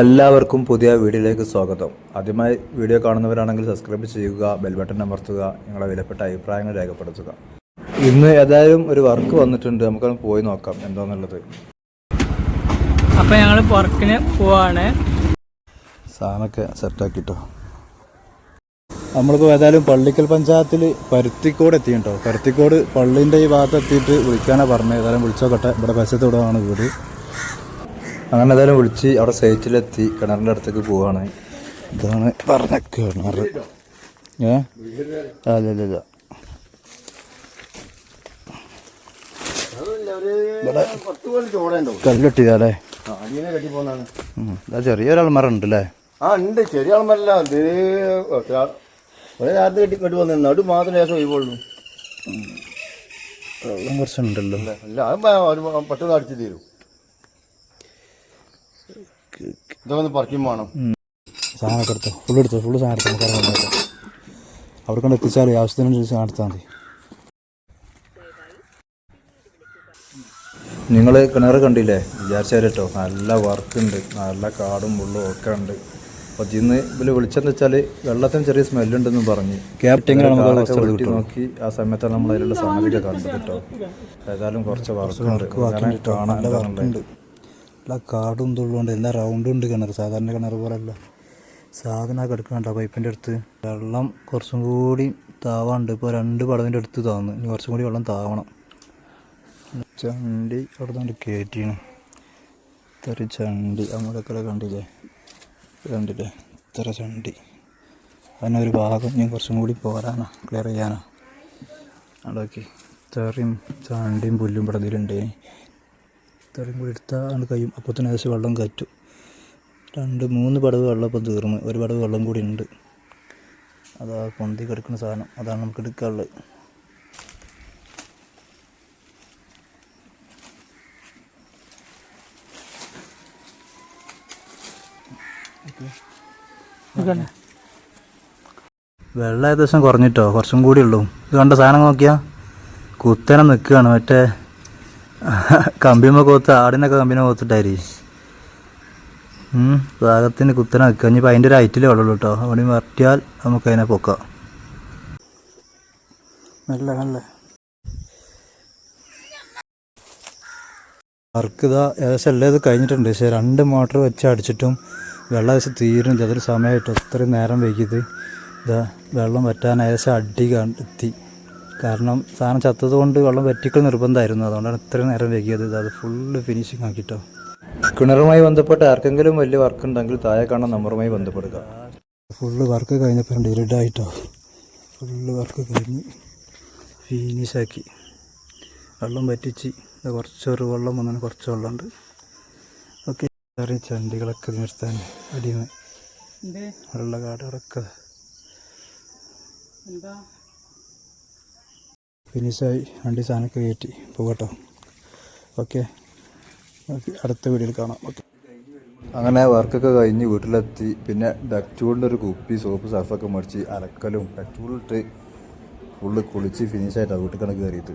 എല്ലാവർക്കും പുതിയ വീഡിയോയിലേക്ക് സ്വാഗതം. ആദ്യമായി വീഡിയോ കാണുന്നവരാണെങ്കിൽ സബ്സ്ക്രൈബ് ചെയ്യുക ബെൽ ബട്ടൺ അമർത്തുക നിങ്ങളുടെ വിലപ്പെട്ട അഭിപ്രായങ്ങൾ രേഖപ്പെടുത്തുക. ഇന്ന് ഏതായാലും ഒരു വർക്ക് വന്നിട്ടുണ്ട്. നമുക്ക് പോയി നോക്കാം എന്താന്നുള്ളത്. അപ്പൊ ഞങ്ങൾ വർക്കിന് പോവാണ്. സാധനമൊക്കെ സെറ്റാക്കിട്ടോ നമ്മളിപ്പോൾ ഏതായാലും പള്ളിക്കൽ പഞ്ചായത്തിൽ പരുത്തിക്കോട് എത്തിയിട്ടോ. പരുത്തിക്കോട് പള്ളിന്റെ ഈ ഭാഗത്ത് എത്തിയിട്ട് വിളിക്കാനാണ് പറഞ്ഞത്. ഏതായാലും വിളിച്ചോക്കട്ടെ. ഇവിടെ പരിസരത്തോടാണ് വീട്. അങ്ങനെ ഏതായാലും വിളിച്ച് അവിടെ സൈറ്റിലെത്തി കിണറിന്റെ അടുത്തേക്ക് പോവാണ്. ഇതാണ് പറഞ്ഞ കിണർ. ഏ? അല്ല ഇല്ല ഇല്ല ഇവിടെ കല്ലിട്ടിയല്ലേ അനിയനെ കെട്ടി പോന്നാണ് ഇതാ ചെറിയൊരാൾമാർ ഉണ്ട് അല്ലേ ആ ഉണ്ട്. ചെറിയ ആൾമാരല്ല. ഇത് ഒരേ നേരത്തെ കെട്ടി കെട്ടി പോന്നു നടു മാത്രം ലേശം ഒഴിവുള്ളൂ വെള്ളം കുറച്ചുണ്ടല്ലോ. അല്ല അത് പെട്ടെന്ന് അടിച്ചു തീരും. ഇതൊക്കെ ഒന്ന് പറിക്കും വേണം സാധനമൊക്കെ എടുത്തോ. ഫുള്ള് എടുത്തോ. ഫുള്ള് സാധനം എടുത്തോ. നമുക്ക് ഇറങ്ങാൻ അവിടെ കൊണ്ട് എത്തിച്ചാൽ ആവശ്യത്തിനനുസരിച്ച് സാധനം എടുത്താൽ മതി. നിങ്ങൾ കിണർ കണ്ടില്ലേ? വിചാരിച്ചാൽ കേട്ടോ നല്ല വർക്ക് ഉണ്ട്. നല്ല കാടും മുള്ളും ഒക്കെ ഉണ്ട്. അപ്പോൾ ഇന്ന് ഇതിൽ വിളിച്ചെന്ന് വെച്ചാൽ വെള്ളത്തിന് ചെറിയ സ്മെല്ലുണ്ടെന്ന് പറഞ്ഞ്. നോക്കി ആ സമയത്താണ് നമ്മൾ അതിലുള്ള സംഗതിയൊക്കെ കണ്ടത് കേട്ടോ. ഏതായാലും കുറച്ച് വർക്കുണ്ട് കാണാൻ എല്ലാ കാടും തുള്ളുണ്ട് എന്താ റൗണ്ട് ഉണ്ട് കിണർ സാധാരണ കിണർ പോലല്ല സാധനം കിടക്കണ്ട പൈപ്പിന്റെ അടുത്ത്? വെള്ളം കുറച്ചും കൂടി താവാണ്ട്. ഇപ്പോൾ രണ്ട് പടവിന്റെ അടുത്ത് താന്ന്. ഇനി കുറച്ചും കൂടി വെള്ളം താവണം. ചണ്ടി അവിടെ നിന്ന് കയറ്റിയാണ് ഇത്ര ചണ്ടി. അങ്ങോട്ടൊക്കെ കണ്ടില്ലേ? കണ്ടില്ലേ? ഇത്ര ചണ്ടി. അതിനൊരു ഭാഗം ഞാൻ കുറച്ചും കൂടി പോരാനാ ക്ലിയർ ചെയ്യാനാ. അവിടെ ഓക്കെ ഇത്രയും ചണ്ടിയും പുല്ലും ഇവിടെ ഇതിലുണ്ട്. ഇത്രയും കൂടി എടുത്താൽ കഴിയും. അപ്പോൾ തന്നെ ഏകദേശം വെള്ളം കയറ്റും. രണ്ട് മൂന്ന് പടവ് വെള്ളം ഇപ്പം തീർന്ന്. ഒരു പടവ് വെള്ളം കൂടി ഉണ്ട്. അതാ പൊന്തി കിടക്കുന്ന സാധനം. അതാണ് നമുക്ക് എടുക്കാനുള്ളത്. വെള്ളം ഏകദേശം കുറഞ്ഞിട്ടോ? കുറച്ചും കൂടി ഉള്ളൂ. ഇത് കണ്ട സാധനം നോക്കിയാ കുത്തനെ നിൽക്കുകയാണ്. മറ്റേ കമ്പിമ കോത്ത് ആടിനൊക്കെ കമ്പിനെ കോത്തിട്ടായിരിക്കും ഭാഗത്തിന് കുത്തനെ നിൽക്കുക ഇനിയിപ്പോൾ അതിന്റെ ഒരു ഐറ്റിലേ ഉള്ളൂ കേട്ടോ അവിടെ വരട്ടിയാൽ നമുക്ക് അതിനെ പൊക്കാം. നല്ല നല്ല. വർക്ക് ഇതാ ഏകദേശം എല്ലാം ഇത് കഴിഞ്ഞിട്ടുണ്ട്. പക്ഷേ രണ്ട് മോട്ടർ വെച്ച് അടിച്ചിട്ടും വെള്ളം ഏകദേശം തീരുന്നില്ല. അതൊരു സമയമായിട്ട് അത്രയും നേരം വൈകിയത്. ഇതാ വെള്ളം വറ്റാൻ ഏകദേശം അടി കണ്ടെത്തി എത്തി. കാരണം സാധനം ചത്തത് കൊണ്ട് വെള്ളം വറ്റിക്കൽ നിർബന്ധമായിരുന്നു. അതുകൊണ്ടാണ് ഇത്രയും നേരം വൈകിയത്. ഇത് അത് ഫുള്ള് ഫിനിഷിങ് ആക്കിട്ടോ. കിണറുമായി ബന്ധപ്പെട്ട് ആർക്കെങ്കിലും വലിയ വർക്ക് ഉണ്ടെങ്കിൽ താഴെ കാണാൻ നമ്പറുമായി ബന്ധപ്പെടുക. ഫുള്ള് വർക്ക് കഴിഞ്ഞപ്പോൾ ഡിലിഡായിട്ടോ ഫുള്ള് വർക്ക് കഴിഞ്ഞ് ഫിനിഷാക്കി വെള്ളം വറ്റിച്ച് ഇത് കുറച്ചൊരു വെള്ളം വന്നു കുറച്ച് വെള്ളമുണ്ട്. ഓക്കെ. ചെറിയ ചണ്ടികളൊക്കെ നിർത്താൻ അടിയിൽ നിന്ന് വെള്ളക്കാടുകളൊക്കെ. ഫിനിഷായി വണ്ടി സാധനമൊക്കെ കയറ്റി. പോകട്ടോ ഓക്കെ. അടുത്ത വീഡിയോയിൽ കാണാം. ഓക്കെ. അങ്ങനെ വർക്കൊക്കെ കഴിഞ്ഞ് വീട്ടിലെത്തി. പിന്നെ ഡക്റ്റൂളിന്റെ ഒരു കുപ്പി സോപ്പ് സർഫൊക്കെ മേടിച്ച് അലക്കലും ഡക്റ്റൂളിട്ട് ഫുള്ള് കുളിച്ച് ഫിനിഷായിട്ടാണ് വീട്ടിൽ കണക്ക് കയറിയിട്ട്.